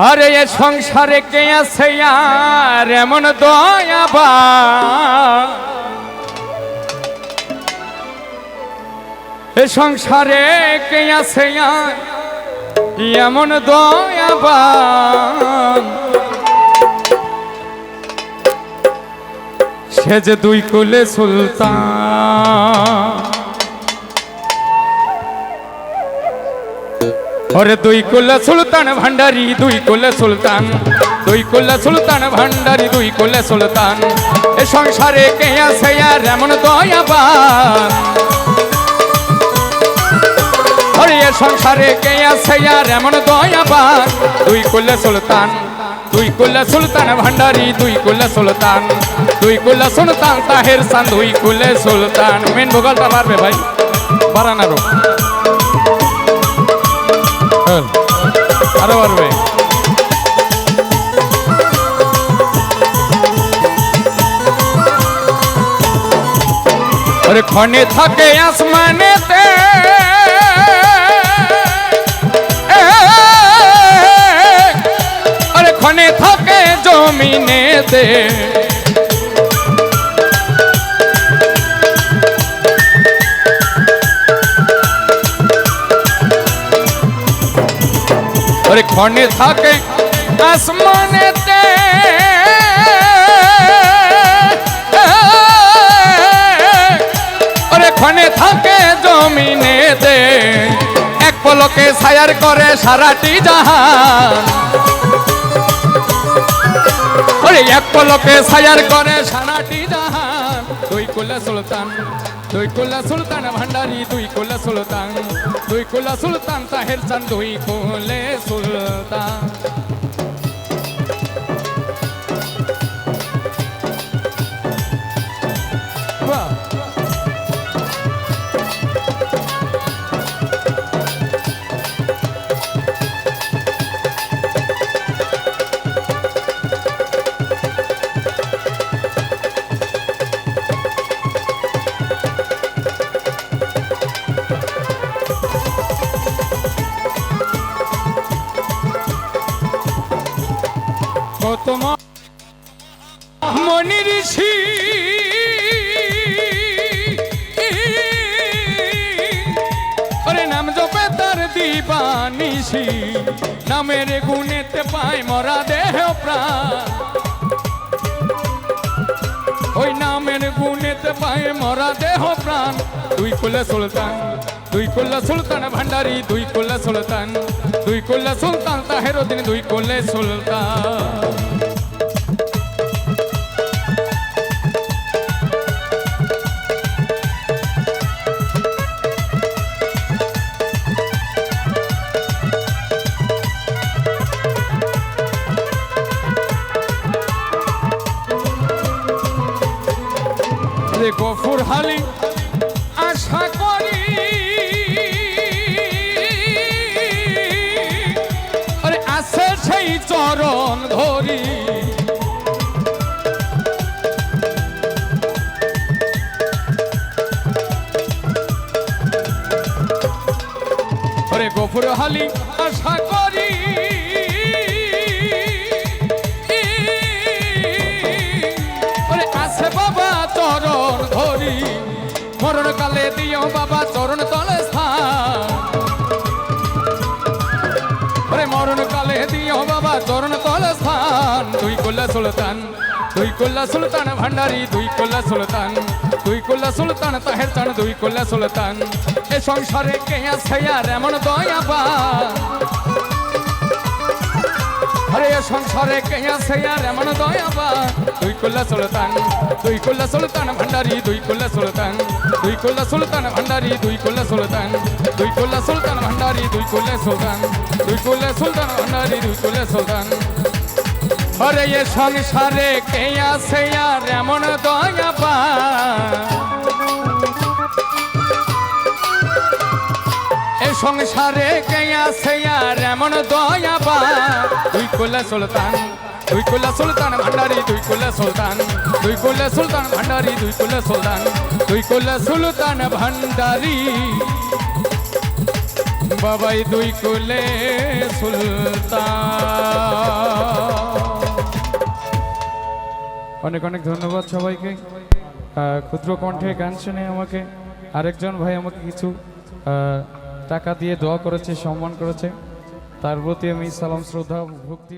আরে এ সংসারে কে আছে আর এমন দয়াবা এ সংসারে কে আছে আর এমন দয়াবা সে যে দুই কুলে সুলতান ওরে দুই কুলে সুলতান ভান্ডারি, দুই কুলে সুলতান। দুই কুলে সুলতান ভান্ডারি, দুই কুলে সুলতান। এ সংসারে কে আছে আর এমন দয়াবান। ওরে এ সংসারে কে আছে আর এমন দয়াবান। দুই কুলে সুলতান, দুই কুলে সুলতান ভান্ডারি, দুই কুলে সুলতান। দুই কুলে সুলতান তাহের সান দুই কুলে সুলতান। মেন ভোগালটা পারবে ভাই বারানারও আরও পারবে আরে ক্ষণে থাকে আসমানেতে আরে ক্ষণে থাকে জমিনেতে আরে ক্ষণে থাকে আসমানেতে আরে ক্ষণে থাকে জমিনেতে এক পলকে ছায়ার করে সারাটি জাহান ওরে এক পলকে ছায়ার করে সারাটি জাহান দুই কুলে সুলতান দুই কোলা সুলতান ভান্ডারি, দুই কোলা সুলতান। দুই কোলা সুলতান তাহের চান দুই কোলে সুলতান। গৌতম মনি ঋষি। ওরে নাম জপে তার দিবানিসি নামের গুণেতে পায় মরা দেহ প্রাণ। ওই নামের গুণেতে পায় মরা দেহ প্রাণ। দুই কুলে সুলতান, দুই কুল্লা সুলতান ভান্ডারি দুই কুল্লা সুলতান। দুই কুল্লা সুলতান তাহের দিন দুই কুলে সুলতান। গফুর হালি গফুর হালি আশা করি। আছে বাবা চরণ ধরি, মরণ কালে দিও বাবা চরণ তলে স্থান। মরণ কালে দিও বাবা চরণ তলে স্থান। দুই কোল্লা সুলতান দুই কোল্লা সুলতান ভান্ডারি দুই কোল্লা সুলতান দুই কোল্লা সুলতান তাহের চান দুই কোল্লা সুলতান এ সংসারে কে আছে আর এমন দয়াবা আরে সংসারে কে আছে আর এমন দয়াবা দুই কুল্লা সুলতান দুই কুল্লা সুলতান ভান্ডারি দুই কুল্লা সুলতান দুই কুল্লা সুলতান ভান্ডারি দুই কুল্লা সুলতান দুই কুল্লা সুলতান ভান্ডারি দুই কুল্লা সুলতান দুই কুল্লা সুলতান ভান্ডারি দুই কুল্লা সুলতান আরে এ সংসারে কে আছে আর এমন দয়াবা এ সংসারে কে আছে আর এমন দয়াবা দুই কোলা সুলতান, দুই কোলা সুলতান ভান্ডারি, দুই কোলা সুলতান, দুই কোলা সুলতান ভান্ডারি, দুই কোলা সুলতান, দুই কোলা সুলতান ভান্ডারি। বাবাই দুই কোলে সুলতান। অনেক অনেক ধন্যবাদ সবাইকে। ক্ষুদ্র কণ্ঠে গান শুনে আমাকে। আরেকজন ভাই আমাকে কিছু টাকা দিয়ে দোয়া করেছে, সম্মান করেছে। তার প্রতি আমি সালাম, শ্রদ্ধা, ভক্তি